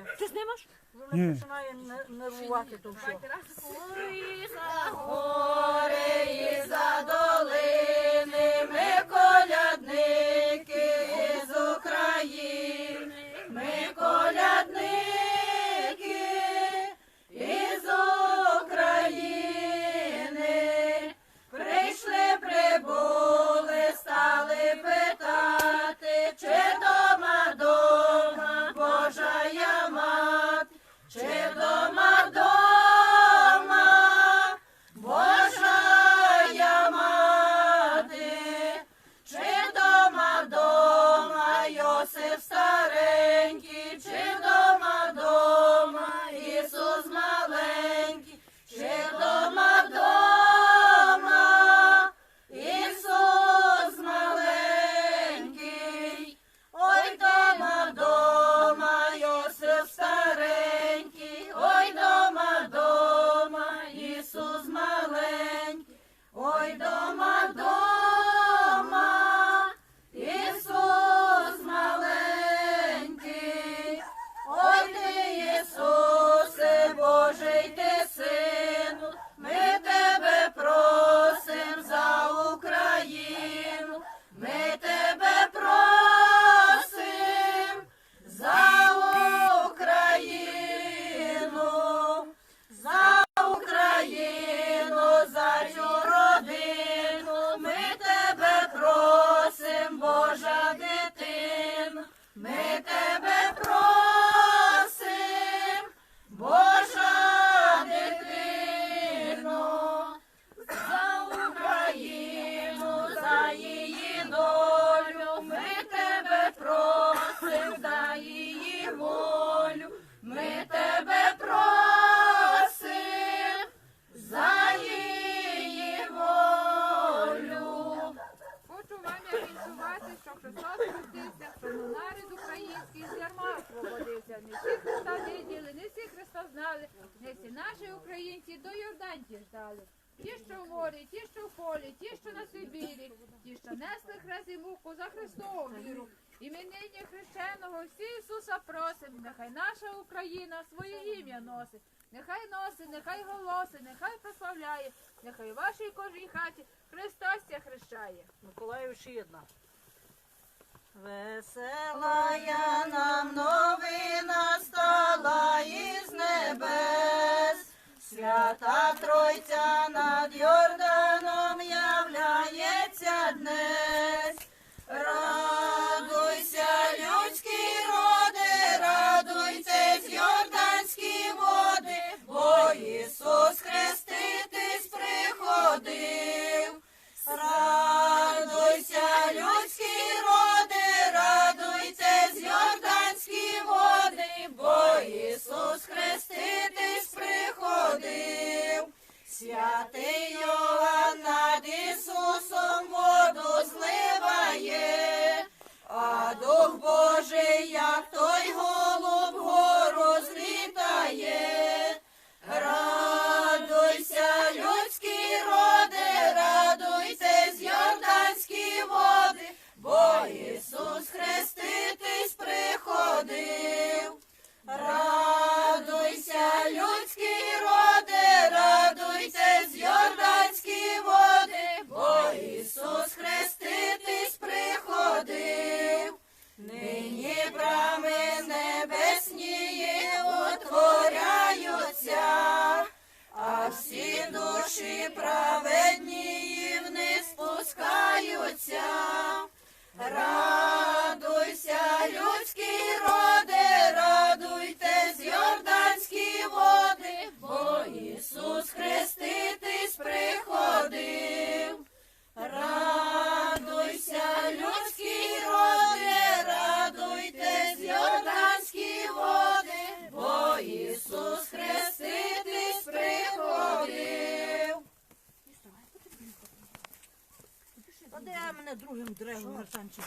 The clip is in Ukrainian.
таке. Ти знімаш? Вона Ні. починає не- нервувати то все. Ой, за гори і за долини, що нарід український з ярма освободився. Не всі Христа виділи, не всі Христа знали, не всі наші українці до Йорданті ждали. Ті, що в морі, ті, що в полі, ті, що на Сибірі, ті, що несли хрест і муку за Христову віру. І ми хрещеного всі Ісуса просим, нехай наша Україна своє ім'я носить. Нехай носить, нехай голосить, нехай прославляє, нехай вашій кожній хаті Христос ся хрещає. Миколаїв ще одна. Весела нам новина стала із небес, свята Тройця над Йорданом води, бо Ісус хреститись приходив. Радуйся, людські роди, радуйтесь, йорданські води, бо Ісус хреститись приходив. Нині брами небесні отворяються, а всі душі праведні спускаються. Радуйся, людські роди, радуйтесь, другим древом Гартанчик